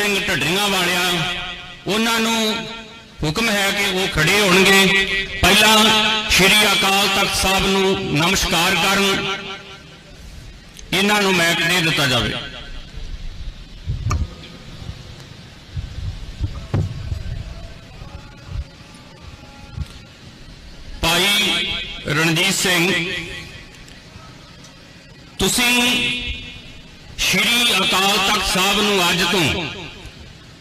ਸਿੰਘ ਢੱਡਰੀਆਂ ਵਾਲਿਆਂ, ਉਹਨਾਂ ਨੂੰ ਹੁਕਮ ਹੈ ਕਿ ਉਹ ਖੜੇ ਹੋਣਗੇ। ਪਹਿਲਾਂ ਸ਼੍ਰੀ ਅਕਾਲ ਤਖਤ ਸਾਹਿਬ ਨੂੰ ਨਮਸਕਾਰ ਕਰਨ। ਇਹਨਾਂ ਨੂੰ ਮੈਕ ਦੇ ਦਿੱਤਾ ਜਾਵੇ। ਭਾਈ ਰਣਜੀਤ ਸਿੰਘ, ਤੁਸੀਂ ਸ਼੍ਰੀ ਅਕਾਲ ਤਖਤ ਸਾਹਿਬ ਨੂੰ ਅੱਜ ਤੋਂ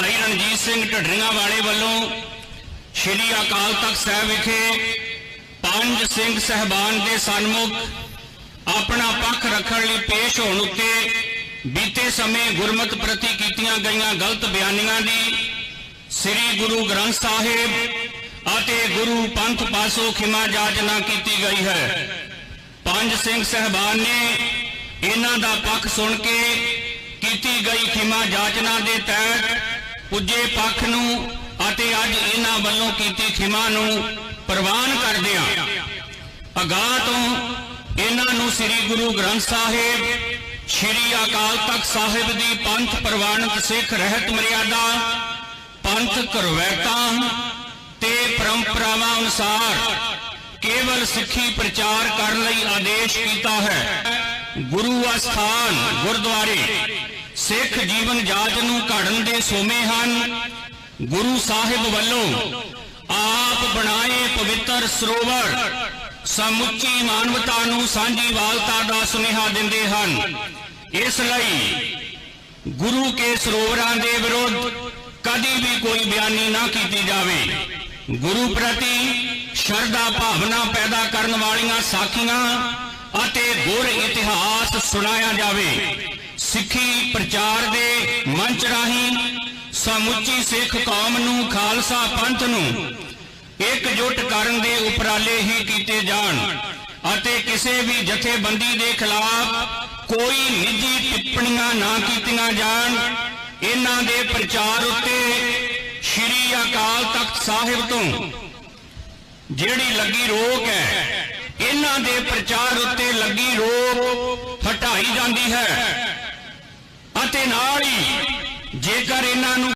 ਭਾਈ ਰਣਜੀਤ ਸਿੰਘ ਢੱਡਰੀਆਂ ਵਾਲੇ ਵੱਲੋਂ ਸ਼੍ਰੀ ਅਕਾਲ ਤਖਤ ਸਾਹਿਬ ਵਿਖੇ ਪੰਜ ਸਿੰਘ ਸਹਿਬਾਨ ਦੇ ਸਨਮੁਖ ਆਪਣਾ ਪੱਖ ਰੱਖਣ ਲਈ ਪੇਸ਼ ਹੋਣ ਉੱਤੇ ਬੀਤੇ ਸਮੇਂ ਗੁਰਮਤ ਪ੍ਰਤੀ ਕੀਤੀਆਂ ਗਈਆਂ ਗਲਤ ਬਿਆਨੀਆਂ ਦੀ ਸ੍ਰੀ ਗੁਰੂ ਗ੍ਰੰਥ ਸਾਹਿਬ ਅਤੇ ਗੁਰੂ ਪੰਥ ਪਾਸੋਂ ਖਿਮਾ ਜਾਚਨਾ ਕੀਤੀ ਗਈ ਹੈ। ਪੰਜ ਸਿੰਘ ਸਹਿਬਾਨ ਨੇ ਇਹਨਾਂ ਦਾ ਪੱਖ ਸੁਣ ਕੇ ਕੀਤੀ ਗਈ ਖਿਮਾ ਜਾਚਨਾ ਦੇ ਤਹਿਤ ਪੁੱਜੇ ਪੱਖ ਨੂੰ ਅਤੇ ਅੱਜ ਇਹਨਾਂ ਵੱਲੋਂ ਕੀਤੀ ਖਿਮਾ ਨੂੰ ਪ੍ਰਵਾਨ ਕਰਦਿਆਂ ਅਗਾਹ ਤੋਂ ਇਹਨਾਂ ਨੂੰ ਸ੍ਰੀ ਗੁਰੂ ਗ੍ਰੰਥ ਸਾਹਿਬ, ਸ੍ਰੀ ਅਕਾਲ ਤਖਤ ਸਾਹਿਬ ਦੀ ਪੰਥ ਪ੍ਰਵਾਨਿਤ ਸਿੱਖ ਰਹਿਤ ਮਰਿਆਦਾ, ਪੰਥ ਰਵਾਇਤਾਂ ਤੇ ਪਰੰਪਰਾਵਾਂ ਅਨੁਸਾਰ ਕੇਵਲ ਸਿੱਖੀ ਪ੍ਰਚਾਰ ਕਰਨ ਲਈ ਆਦੇਸ਼ ਕੀਤਾ ਹੈ। ਗੁਰੂ ਅਸਥਾਨ ਗੁਰਦੁਆਰੇ ਸਿੱਖ ਜੀਵਨ ਜਾਚ ਨੂੰ ਘੜਨ ਦੇ ਸੋਮੇ ਹਨ। ਗੁਰੂ ਸਾਹਿਬ ਵੱਲੋਂ ਆਪ ਬਣਾਏ ਪਵਿੱਤਰ ਸਰੋਵਰ ਸਮੁੱਚੀ ਮਾਨਵਤਾ ਨੂੰ ਸਾਂਝੀ ਵਾਲਤਾ ਦਾ ਸੁਨੇਹਾ ਦਿੰਦੇ ਹਨ। ਇਸ ਲਈ ਗੁਰੂ ਕੇ ਸਰੋਵਰਾਂ ਦੇ ਵਿਰੁੱਧ ਕਦੀ ਵੀ ਕੋਈ ਬਿਆਨੀ ਨਾ ਕੀਤੀ ਜਾਵੇ। ਗੁਰੂ ਪ੍ਰਤੀ ਸ਼ਰਧਾ ਭਾਵਨਾ ਪੈਦਾ ਕਰਨ ਵਾਲੀਆਂ ਸਾਖੀਆਂ ਅਤੇ ਗੁਰ ਇਤਿਹਾਸ ਸੁਣਾਇਆ ਜਾਵੇ। ਸਿੱਖੀ ਮੰਚ ਰਾਹੀਂ ਸਮੁੱਚੀ ਸਿੱਖ ਕੌਮ ਨੂੰ, ਖਾਲਸਾ ਪੰਥ ਨੂੰ ਇਕਜੁੱਟ ਕਰਨ ਦੇ ਉਪਰਾਲੇ ਹੀ ਕੀਤੇ ਜਾਣ ਅਤੇ ਕਿਸੇ ਵੀ ਜਥੇਬੰਦੀ ਦੇ ਖਿਲਾਫ ਕੋਈ ਨਿੱਜੀ ਟਿੱਪਣੀਆਂ ਨਾ ਕੀਤੀਆਂ ਜਾਣ। ਇਹਨਾਂ ਦੇ ਪ੍ਰਚਾਰ ਉੱਤੇ ਸ਼੍ਰੀ ਅਕਾਲ ਤਖਤ ਸਾਹਿਬ ਤੋਂ ਜਿਹੜੀ ਲੱਗੀ ਰੋਕ ਹੈ, ਇਹਨਾਂ ਦੇ ਪ੍ਰਚਾਰ ਉੱਤੇ ਲੱਗੀ ਰੋਕ ਹਟਾਈ ਜਾਂਦੀ ਹੈ। ਅਤੇ ਨਾਲ ਹੀ ਜੇਕਰ ਇਹਨਾਂ ਨੂੰ